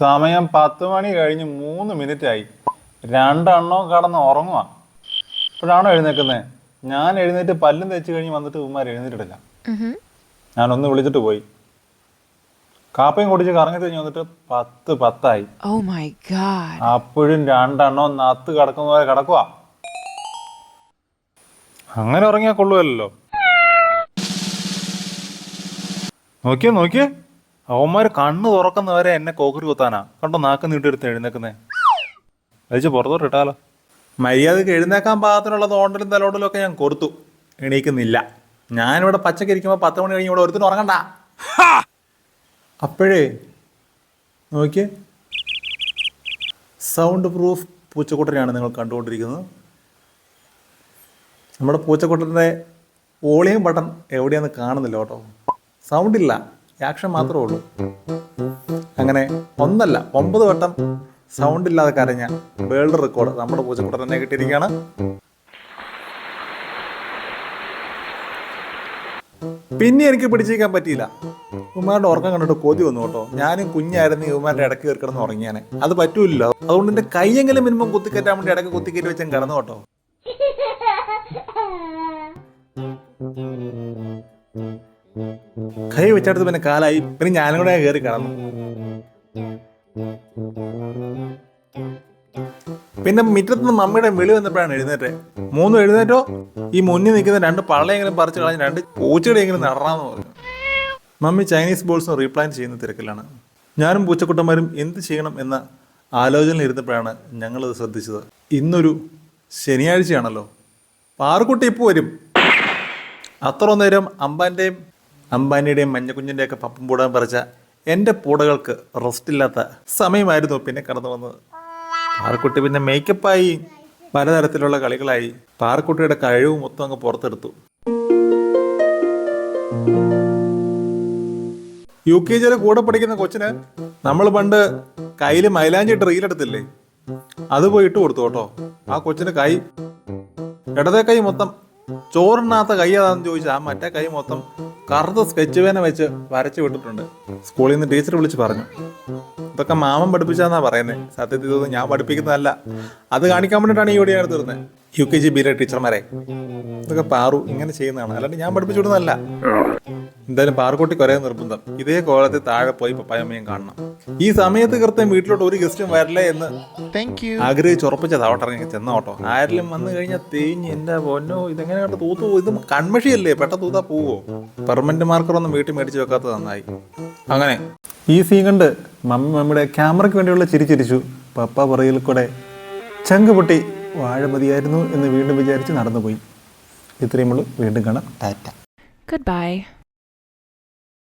സമയം പത്ത് മണി കഴിഞ്ഞ് മൂന്ന് മിനിറ്റ് ആയി. രണ്ടെണ്ണോ കടന്ന് ഉറങ്ങുക ഇപ്പോഴാണോ എഴുന്നേക്കുന്നത് ഞാൻ എഴുന്നേറ്റ് പല്ലും തേച്ച് കഴിഞ്ഞ് വന്നിട്ട് ഉമ്മാർ എഴുന്നേറ്റിട്ടില്ല. ഞാനൊന്ന് വിളിച്ചിട്ട് പോയി. കാപ്പയും കുടിച്ച് കറങ്ങി തിരിഞ്ഞ് വന്നിട്ട് പത്ത് പത്തായി. Oh. അപ്പോഴും രണ്ടെണ്ണോ നത്ത് കിടക്കുന്ന പോലെ കിടക്കുക അങ്ങനെ ഉറങ്ങിയാൽ കൊള്ളുമല്ലോ നോക്കിയേ നോക്കിയേ. അവന്മാർ കണ്ണ് തുറക്കുന്നവരെ എന്നെ കോക്കറി കുത്താനാ. കണ്ടോ നാക്ക് നീട്ടെടുത്ത് എഴുന്നേക്കുന്നേ? അതിച്ച് പുറത്തോട്ട് ഇട്ടാലോ? മര്യാദയ്ക്ക് എഴുന്നേക്കാൻ പാകത്തിനുള്ള തോണ്ടലും തലോടലും ഒക്കെ ഞാൻ കൊടുത്തു. എണീക്കുന്നില്ല. ഞാനിവിടെ പച്ചക്ക് ഇരിക്കുമ്പോൾ പത്ത് മണി കഴിഞ്ഞ് ഇവിടെ ഒരുത്തിന് ഉറങ്ങണ്ട. അപ്പോഴേ നോക്കിയേ. സൗണ്ട് പ്രൂഫ് പൂച്ചക്കുട്ടനെയാണ് നിങ്ങൾ കണ്ടുകൊണ്ടിരിക്കുന്നത്. നമ്മുടെ പൂച്ചക്കുട്ടന്റെ വോളിയം ബട്ടൺ എവിടെയാണെന്ന് കാണുന്നില്ല കേട്ടോ. സൗണ്ട് ഇല്ല ആക്ഷൻ മാത്രമേ ഉള്ളൂ. അങ്ങനെ ഒന്നല്ല ഒമ്പത് വട്ടം സൗണ്ട് ഇല്ലാതെ കരഞ്ഞ വേൾഡ് റെക്കോർഡ് നമ്മുടെ പൂച്ചക്കൂടെ തന്നെ കിട്ടിയിരിക്കുകയാണ്. പിന്നെ എനിക്ക് പിടിച്ചേക്കാൻ പറ്റിയില്ല. ഉമ്മാരുടെ ഉറക്കം കണ്ടിട്ട് കൊതി വന്നു കേട്ടോ. ഞാനും കുഞ്ഞായിരുന്നു ഈ ഉമ്മാരുടെ ഇടയ്ക്ക് കയറി കിടന്ന് ഉറങ്ങിയാനെ. അത് പറ്റൂല അതുകൊണ്ട് എന്റെ കൈയെങ്കിലും മിനിമം കുത്തിക്കറ്റാൻ വേണ്ടി ഇടയ്ക്ക് കുത്തിക്കേറ്റി വെച്ചാൽ കിടന്നു കേട്ടോ. കൈ വെച്ചെടുത്ത് പിന്നെ കാലായി. പിന്നെ ഞാനും കൂടെ കയറി കടന്നു. പിന്നെ മുറ്റത്ത് നിന്ന് മമ്മിയുടെ വിളി വന്നപ്പോഴാണ് എഴുന്നേറ്റെ. മൂന്ന് എഴുന്നേറ്റോ? ഈ മുന്നിൽ നിൽക്കുന്ന രണ്ട് പള്ളയെങ്കിലും പറിച്ചു കളഞ്ഞ് രണ്ട് പൂച്ചകളെങ്കിലും നടറാന്ന് പറഞ്ഞു. മമ്മി ചൈനീസ് ബോൾസും റീപ്ലാൻ ചെയ്യുന്ന തിരക്കിലാണ്. ഞാനും പൂച്ചക്കുട്ടന്മാരും എന്ത് ചെയ്യണം എന്ന ആലോചനയിൽ ഇരുന്നപ്പോഴാണ് ഞങ്ങളത് ശ്രദ്ധിച്ചത്. ഇന്നൊരു ശനിയാഴ്ചയാണല്ലോ. പാറുക്കുട്ടി ഇപ്പോൾ വരും. അത്ര നേരം അമ്പാന്റെയും അംബാനിയുടെയും മഞ്ഞക്കുഞ്ഞിന്റെയൊക്കെ പപ്പും പൂടാൻ പറിച്ച എന്റെ പൂടകൾക്ക് റെസ്റ്റില്ലാത്ത സമയമായിരുന്നു പിന്നെ കടന്നു വന്നത്. പാറക്കുട്ടി പിന്നെ മേക്കപ്പായി പലതരത്തിലുള്ള കളികളായി. പാറക്കുട്ടിയുടെ കഴിവ് മൊത്തം അങ്ങ് പുറത്തെടുത്തു. യു കെ ജിയിലെ കൂടെ പഠിക്കുന്ന കൊച്ചിന് നമ്മൾ പണ്ട് കയ്യിൽ മൈലാഞ്ചി ഇട്ട് റീലെടുത്തില്ലേ അത് പോയി ഇട്ട് കൊടുത്തു കേട്ടോ. ആ കൊച്ചിന് കൈ ഇടതേ കൈ മൊത്തം ചോറിനകത്ത കൈ അതാന്ന് ചോദിച്ചാൽ ആ മറ്റേ കൈ മൊത്തം കറുത്ത സ്കെച്ച് പേന വെച്ച് വരച്ചു വിട്ടിട്ടുണ്ട്. സ്കൂളിൽ നിന്ന് ടീച്ചർ വിളിച്ച് പറഞ്ഞു ഇതൊക്കെ മാമൻ പഠിപ്പിച്ചാന്നാ പറയുന്നത് സത്യത്തിൽ ഇതൊന്നും ഞാൻ പഠിപ്പിക്കുന്നതല്ല. അത് കാണിക്കാൻ വേണ്ടിയിട്ടാണ് ഈ വീഡിയോ എടുത്തിരുന്നത് യു കെ ജി ബിയിലെ ടീച്ചർമാരെ ഇതൊക്കെ പാറു ഇങ്ങനെ ചെയ്യുന്നതാണ്. അല്ലാണ്ട് ഞാൻ പഠിപ്പിച്ചു വിടുന്നതല്ല എന്തായാലും പാറുക്കുട്ടി കുറേ നിർബന്ധം. ഇതേ കോലത്തിൽ താഴെ പോയി പപ്പായമ്മയും കാണണം. ഈ സമയത്ത് കൃത്യം വീട്ടിലോട്ട് ഒരു ഗസ്റ്റും വരല്ലേ എന്ന് ആഗ്രഹിച്ച് ഉറപ്പിച്ചത് അവിടെ ചെന്നോട്ടോ ആരെങ്കിലും വന്നു കഴിഞ്ഞാൽ തേഞ്ഞ് എന്റെ പൊന്നോ ഇതെങ്ങനെ കണ്ട് തൂത്തു പോകും? ഇത് കൺമഷിയല്ലേ? പെട്ടെന്ന് തൂത്താ പോവോ? പെർമനന്റ് മാർക്കർ ഒന്നും വീട്ടിൽ മേടിച്ച് വെക്കാത്തത് നന്നായി. അങ്ങനെ. ഈ സീൻ കണ്ട് മമ്മി മമ്മിയുടെ ക്യാമറയ്ക്ക് വേണ്ടിയുള്ള ചിരി ചിരിച്ചു. പപ്പ പുറകിൽ കൂടെ ചങ്ക് പൊട്ടി. വാഴ മതിയായിരുന്നു എന്ന് വീണ്ടും വിചാരിച്ച് നടന്നുപോയി. ഇത്രയും ഉള്ളൂ. വീണ്ടും കാണാം. ടാറ്റ. Goodbye.